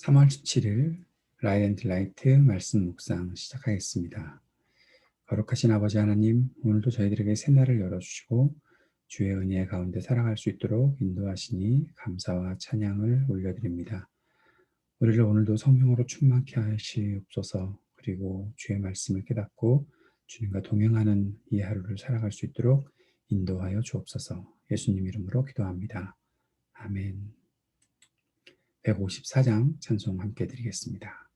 3월 17일 라이언드 라이트 말씀 묵상 시작하겠습니다. 거룩하신 아버지 하나님, 오늘도 저희들에게 새날을 열어주시고 주의 은혜 가운데 살아갈 수 있도록 인도하시니 감사와 찬양을 올려드립니다. 우리를 오늘도 성령으로 충만케 하시옵소서 그리고 주의 말씀을 깨닫고 주님과 동행하는 이 하루를 살아갈 수 있도록 인도하여 주옵소서 예수님 이름으로 기도합니다. 아멘 154장 찬송 함께 드리겠습니다.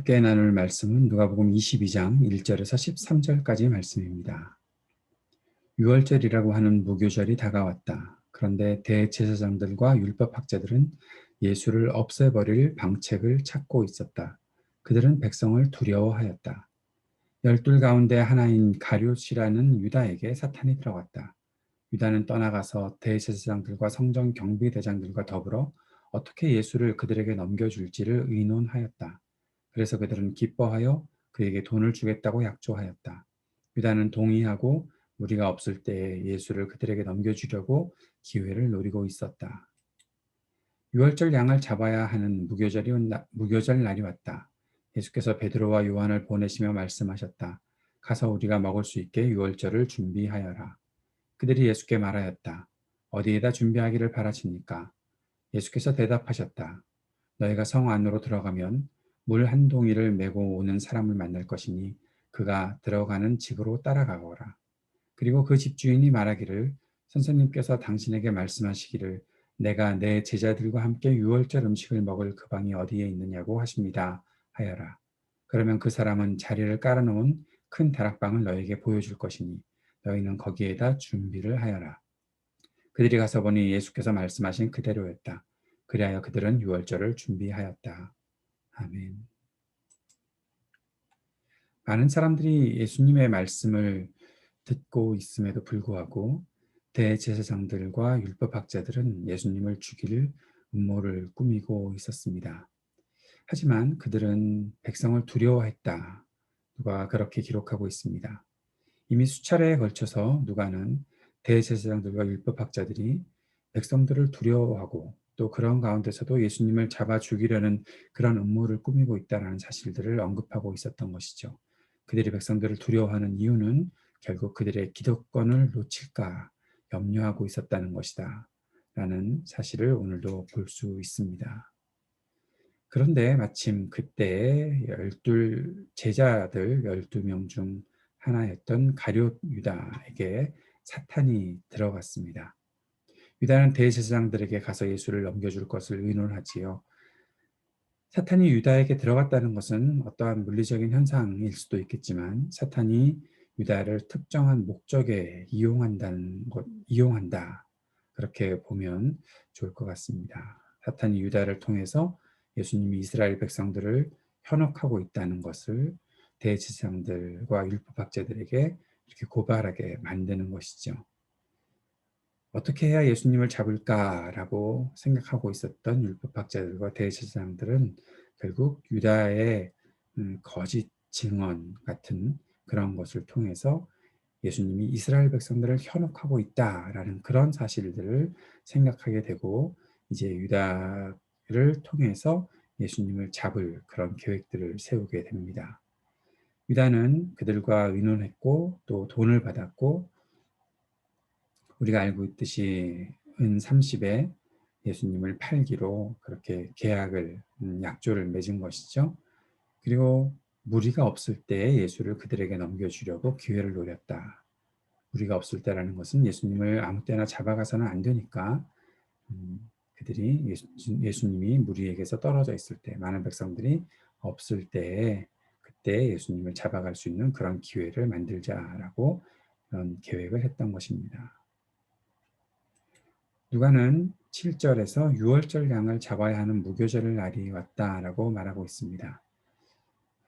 함께 나눌 말씀은 누가복음 22장 1절에서 13절까지의 말씀입니다. 유월절이라고 하는 무교절이 다가왔다. 그런데 대제사장들과 율법학자들은 예수를 없애버릴 방책을 찾고 있었다. 그들은 백성을 두려워하였다. 열둘 가운데 하나인 가룟이라는 유다에게 사탄이 들어갔다. 유다는 떠나가서 대제사장들과 성전 경비대장들과 더불어 어떻게 예수를 그들에게 넘겨줄지를 의논하였다. 그래서 그들은 기뻐하여 그에게 돈을 주겠다고 약조하였다. 유다는 동의하고 무리가 없을 때에 예수를 그들에게 넘겨주려고 기회를 노리고 있었다. 유월절 양을 잡아야 하는 무교절이 온다- 무교절 날이 왔다. 예수께서 베드로와 요한을 보내시며 말씀하셨다. 가서 우리가 먹을 수 있게 유월절을 준비하여라. 그들이 예수께 말하였다. 어디에다 준비하기를 바라십니까? 예수께서 대답하셨다. 너희가 성 안으로 들어가면 물 한 동이를 메고 오는 사람을 만날 것이니 그가 들어가는 집으로 따라가거라. 그리고 그 집주인이 말하기를 선생님께서 당신에게 말씀하시기를 내가 내 제자들과 함께 유월절 음식을 먹을 그 방이 어디에 있느냐고 하십니다. 하여라. 그러면 그 사람은 자리를 깔아놓은 큰 다락방을 너에게 보여줄 것이니 너희는 거기에다 준비를 하여라. 그들이 가서 보니 예수께서 말씀하신 그대로였다. 그리하여 그들은 유월절을 준비하였다. 아멘. 많은 사람들이 예수님의 말씀을 듣고 있음에도 불구하고 대제사장들과 율법학자들은 예수님을 죽일 음모를 꾸미고 있었습니다. 하지만 그들은 백성을 두려워했다. 누가 그렇게 기록하고 있습니다. 이미 수차례에 걸쳐서 누가는 대제사장들과 율법학자들이 백성들을 두려워하고 또 그런 가운데서도 예수님을 잡아 죽이려는 그런 음모를 꾸미고 있다는 사실들을 언급하고 있었던 것이죠. 그들이 백성들을 두려워하는 이유는 결국 그들의 기득권을 놓칠까 염려하고 있었다는 것이다. 라는 사실을 오늘도 볼 수 있습니다. 그런데 마침 그때 열둘 제자들 12명 중 하나였던 가룟 유다에게 사탄이 들어갔습니다. 유다는 대제사장들에게 가서 예수를 넘겨줄 것을 의논하지요. 사탄이 유다에게 들어갔다는 것은 어떠한 물리적인 현상일 수도 있겠지만 사탄이 유다를 특정한 목적에 이용한다는 것, 이용한다. 그렇게 보면 좋을 것 같습니다. 사탄이 유다를 통해서 예수님이 이스라엘 백성들을 현혹하고 있다는 것을 대제사장들과 율법학자들에게 이렇게 고발하게 만드는 것이죠. 어떻게 해야 예수님을 잡을까라고 생각하고 있었던 율법학자들과 대제사장들은 결국 유다의 음, 거짓 증언 같은 그런 것을 통해서 예수님이 이스라엘 백성들을 현혹하고 있다라는 그런 사실들을 생각하게 되고 이제 유다를 통해서 예수님을 잡을 그런 계획들을 세우게 됩니다. 유다는 그들과 의논했고 또 돈을 받았고 우리가 알고 있듯이 은 30에 예수님을 팔기로 그렇게 계약을 음, 약조를 맺은 것이죠. 그리고 무리가 없을 때 예수를 그들에게 넘겨주려고 기회를 노렸다. 무리가 없을 때라는 것은 예수님을 아무 때나 잡아가서는 안 되니까 음, 그들이 예수, 님이 무리에게서 떨어져 있을 때 많은 백성들이 없을 때 그때 예수님을 잡아갈 수 있는 그런 기회를 만들자라고 그런 계획을 했던 것입니다. 누가는 7절에서 6월절 양을 잡아야 하는 무교절 날이 왔다라고 말하고 있습니다.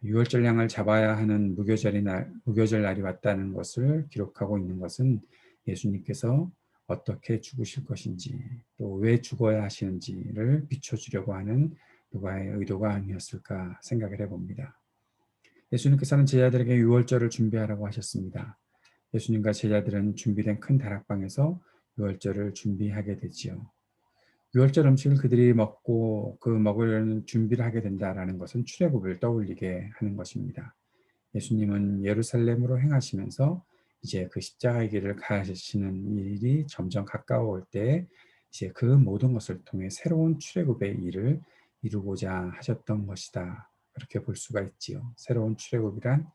6월절 양을 잡아야 하는 무교절이 날, 무교절 날이 왔다는 것을 기록하고 있는 것은 예수님께서 어떻게 죽으실 것인지 또 왜 죽어야 하시는지를 비춰주려고 하는 누가의 의도가 아니었을까 생각을 해봅니다. 예수님께서는 제자들에게 6월절을 준비하라고 하셨습니다. 예수님과 제자들은 준비된 큰 다락방에서 6월절을 준비하게 되지요. 6월절 음식을 그들이 먹고 그 먹으려는 준비를 하게 된다라는 것은 출애굽을 떠올리게 하는 것입니다. 예수님은 예루살렘으로 행하시면서 이제 그 십자가의 길을 가시는 일이 점점 가까워올 때 이제 그 모든 것을 통해 새로운 출애굽의 일을 이루고자 하셨던 것이다. 그렇게 볼 수가 있지요. 새로운 출애굽이란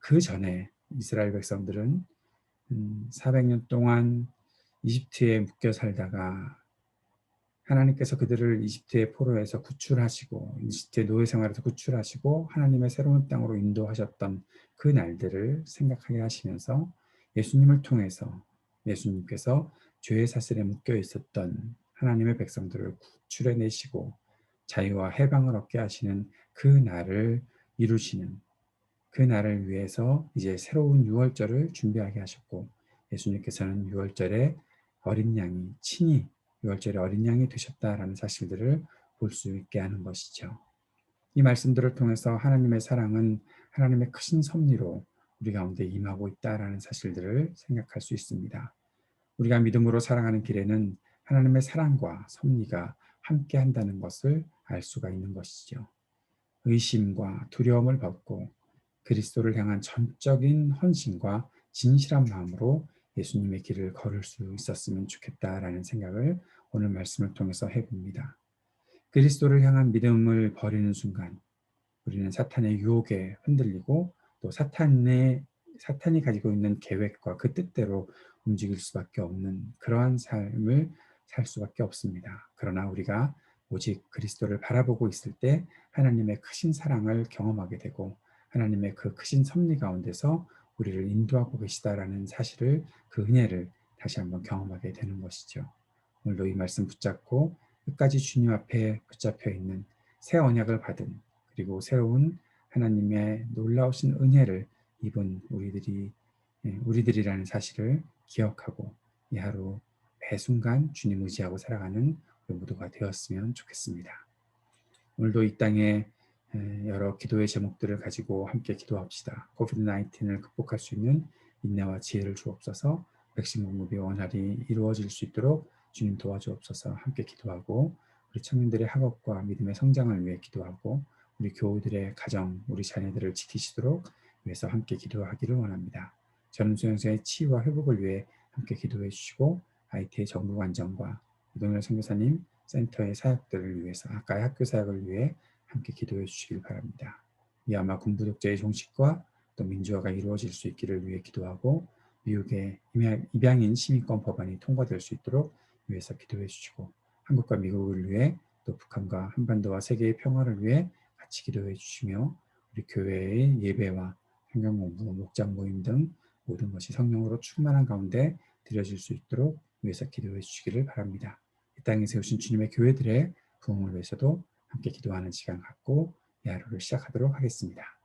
그 전에 이스라엘 백성들은 400년 음, 동안 이집트에 묶여 살다가 하나님께서 그들을 이집트의 포로에서 구출하시고 이집트의 노예 생활에서 구출하시고 하나님의 새로운 땅으로 인도하셨던 그 날들을 생각하게 하시면서 예수님을 통해서 예수님께서 죄의 사슬에 묶여 있었던 하나님의 백성들을 구출해 내시고 자유와 해방을 얻게 하시는 그 날을 이루시는 그 날을 위해서 이제 새로운 유월절을 준비하게 하셨고 예수님께서는 유월절에 어린 양이 친히 유월절에 어린 양이 되셨다라는 사실들을 볼 수 있게 하는 것이죠. 이 말씀들을 통해서 하나님의 사랑은 하나님의 크신 섭리로 우리 가운데 임하고 있다라는 사실들을 생각할 수 있습니다. 우리가 믿음으로 살아가는 길에는 하나님의 사랑과 섭리가 함께 한다는 것을 알 수가 있는 것이죠. 의심과 두려움을 벗고 그리스도를 향한 전적인 헌신과 진실한 마음으로 예수님의 길을 걸을 수 있었으면 좋겠다라는 생각을 오늘 말씀을 통해서 해봅니다. 그리스도를 향한 믿음을 버리는 순간 우리는 사탄의 유혹에 흔들리고 또 사탄의 사탄이 가지고 있는 계획과 그 뜻대로 움직일 수밖에 없는 그러한 삶을 살 수밖에 없습니다. 그러나 우리가 오직 그리스도를 바라보고 있을 때 하나님의 크신 사랑을 경험하게 되고 하나님의 그 크신 섭리 가운데서 우리를 인도하고 계시다라는 사실을 그 은혜를 다시 한번 경험하게 되는 것이죠. 오늘도 이 말씀 붙잡고 끝까지 주님 앞에 붙잡혀 있는 새 언약을 받은 그리고 새로운 하나님의 놀라우신 은혜를 입은 우리들이 예, 우리들이라는 사실을 기억하고 이 하루 매 순간 주님 의지하고 살아가는 우리 모두가 되었으면 좋겠습니다. 오늘도 이 땅에 에, 여러 기도의 제목들을 가지고 함께 기도합시다. 코비드 19을 극복할 수 있는 인내와 지혜를 주옵소서. 백신 공급이 원활히 이루어질 수 있도록 주님 도와주옵소서. 함께 기도하고 우리 청년들의 학업과 믿음의 성장을 위해 기도하고 우리 교우들의 가정, 우리 자녀들을 지키시도록 위해서 함께 기도하기를 원합니다. 저는 수영자의 치유와 회복을 위해 함께 기도해 주시고 IT의 정부 안정과 이동열 선교사님 센터의 사역들을 위해서 아까의 학교 사역을 위해 함께 기도해 주시길 바랍니다. 미얀마 군부 독재의 종식과 또 민주화가 이루어질 수 있기를 위해 기도하고 미국의 입양- 입양인 시민권 법안이 통과될 수 있도록 위해서 기도해 주시고 한국과 미국을 위해 또 북한과 한반도와 세계의 평화를 위해 같이 기도해 주시며 우리 교회의 예배와 성경 공부, 목장 모임 등 모든 것이 성령으로 충만한 가운데 드려질 수 있도록 위해서 기도해 주시기를 바랍니다. 이 땅에 세우신 주님의 교회들의 부흥을 위해서도 함께 기도하는 시간 갖고 이 하루를 시작하도록 하겠습니다.